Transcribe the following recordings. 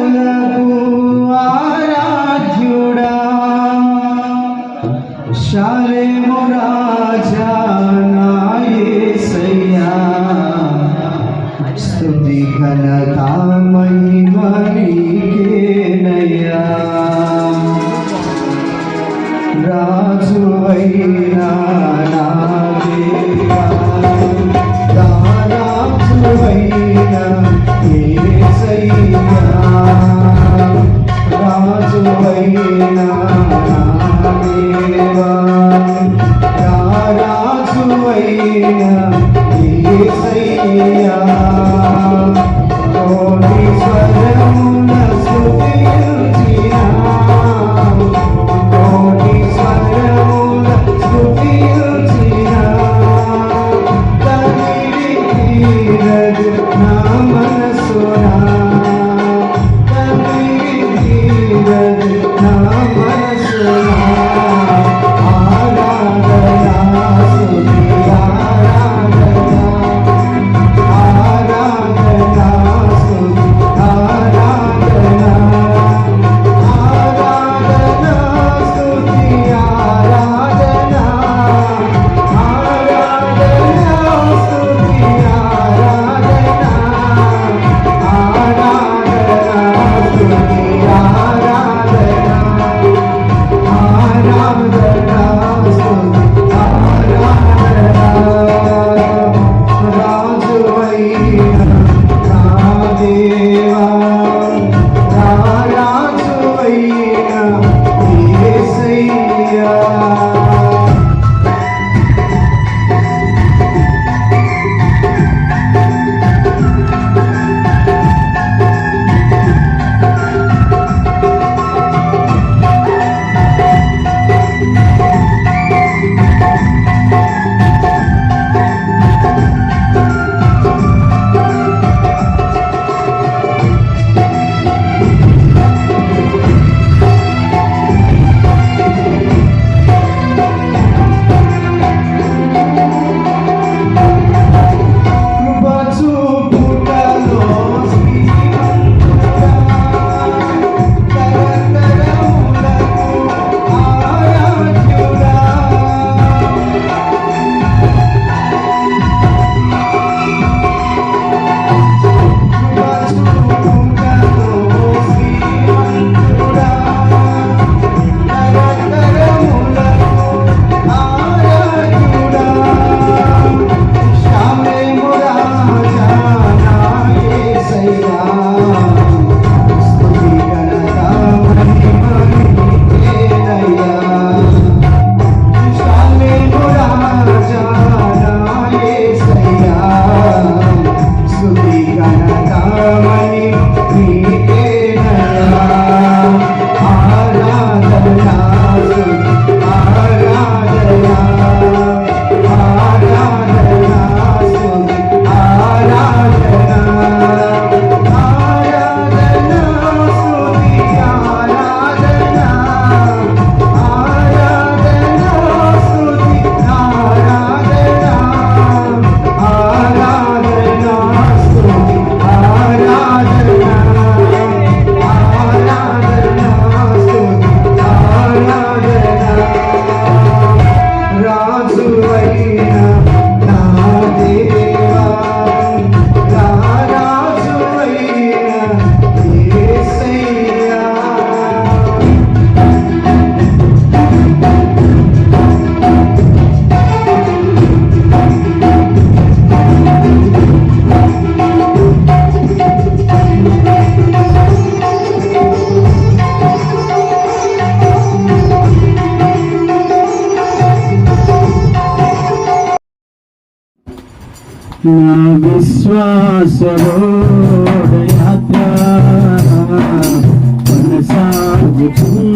ప్రభులకు ఆరాధ్యుడా శాలేము రాజా నాయసయ్యా స్తుతి ఘనతా మహిమనీకేనయ్యా రాజువైనా నా దేవ Amen. నా విశ్వాసము యాత్ర కొనసాగుతుంది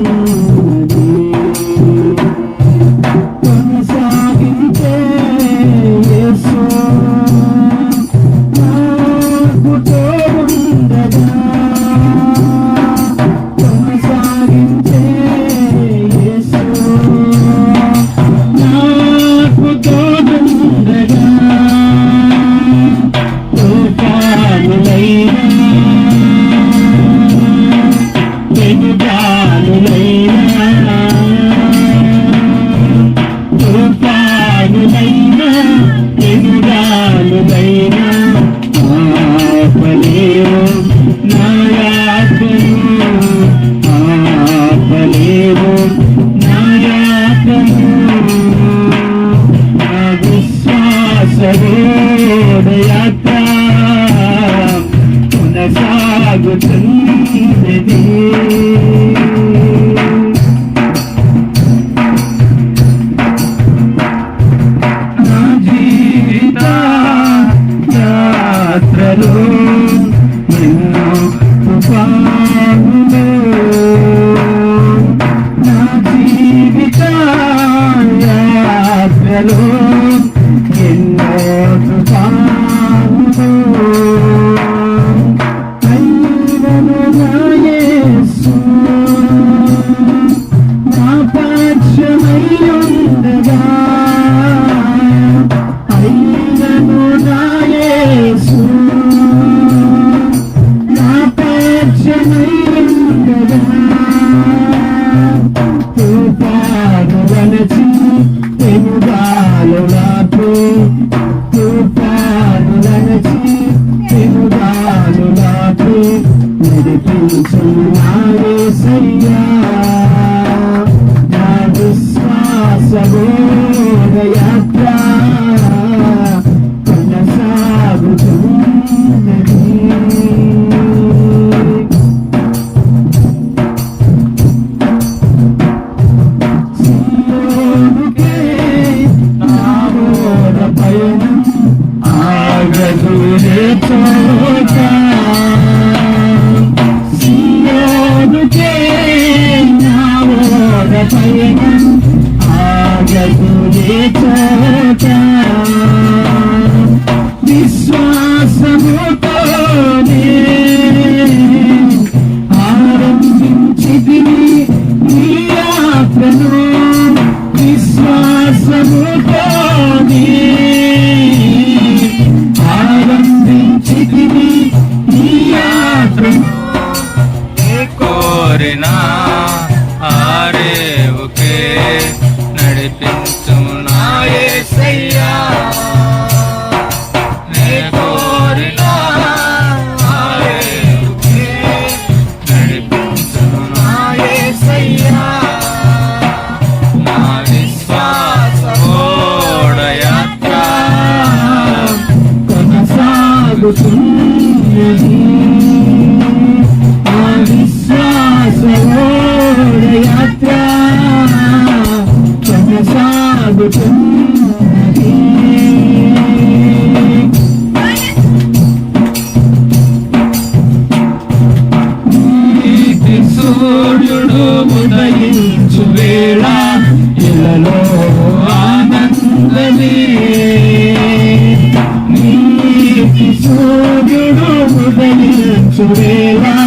ಪ್ರಭೋದಯಾತ್ರ ಪುನಸಾಗುತ್ತಿಲ್ಲ విశ్వాసమే యాత్ర పయనం ఆగదు లేక విశ్వాసముతోనే ఆరంభించిది నీ యాత్రను విశ్వాసముతోనే నడుపుతున్నది ఆ విశ్వాసలో యాత్ర కొనసాగుతున్నది సూర్యుడు ఉదయించు వేళ ఇలలో ఆనందమే. to be.